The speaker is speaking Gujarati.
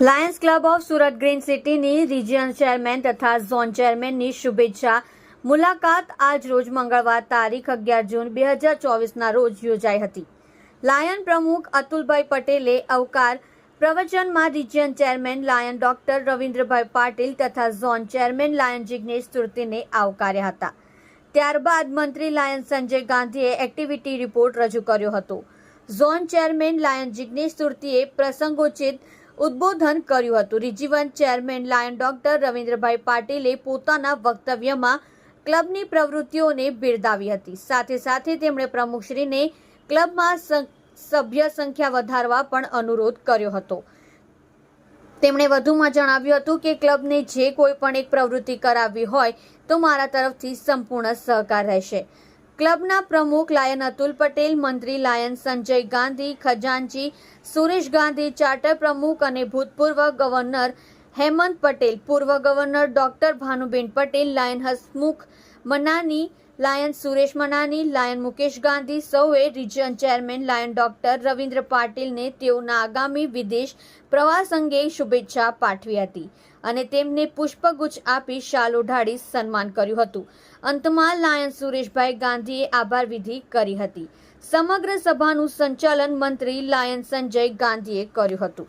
Lions club of Surat green સિટીની રિજિયન ચેરમેન તથા ઝોન ચેરમેનની શુભેચ્છા. મુલાકાત આજ રોજ મંગળવાર તારીખ અગિયાર જૂન બે હજાર ચોવીસના રોજ યોજાઈ હતી. લાયન પ્રમુખ અતુલભાઈ પટેલે અવકાર પ્રવચનમાં region chairman lion doctor Ravindrabhai Patil તથા ઝોન ચેરમેન લાયન જિગ્નેશ તુર્તીને આવકાર્યા હતા. ત્યારબાદ મંત્રી લાયન સંજય ગાંધીએ એક્ટિવિટી રિપોર્ટ રજૂ કર્યો હતો. ઝોન ચેરમેન લાયન જિગ્નેશ તુર્તીએ પ્રસંગોચિત ઉદ્બોધન કર્યું હતું. Region chairman lion doctor Ravindrabhai પાટીલે પોતાના વક્તવ્યમાં ક્લબની પ્રવૃત્તિઓને બિરદાવી હતી. સાથે સાથે તેમણે પ્રમુખશ્રીને ક્લબમાં સભ્ય સંખ્યા વધારવા પણ અનુરોધ કર્યો હતો. તેમણે વધુમાં જણાવ્યું હતું કે ક્લબને જે કોઈ પણ એક પ્રવૃત્તિ કરાવવી હોય તો મારા તરફથી સંપૂર્ણ સહકાર રહેશે. ક્લબના પ્રમુખ લાયન અતુલ પટેલ, મંત્રી લાયન સંજય ગાંધી, ખજાનચી સુરેશ ગાંધી, ચાર્ટર પ્રમુખ અને ભૂતપૂર્વ ગવર્નર હેમંત પટેલ, પૂર્વ governor doctor Bhanuben Patel, lion Hasmukh Manani, lion Suresh Manani, lion Mukesh Gandhi સૌએ region chairman, lion doctor Ravindra પાટીલને તેઓના આગામી વિદેશ પ્રવાસ અંગે શુભેચ્છા પાઠવી હતી અને તેમને પુષ્પગુચ્છ આપી શાલ ઓઢાડી સન્માન કર્યું હતું. અંતમાં લાયન સુરેશભાઈ ગાંધીએ આભાર વિધિ કરી હતી. સમગ્ર સભાનું સંચાલન મંત્રી લાયન સંજય ગાંધીએ કર્યું હતું.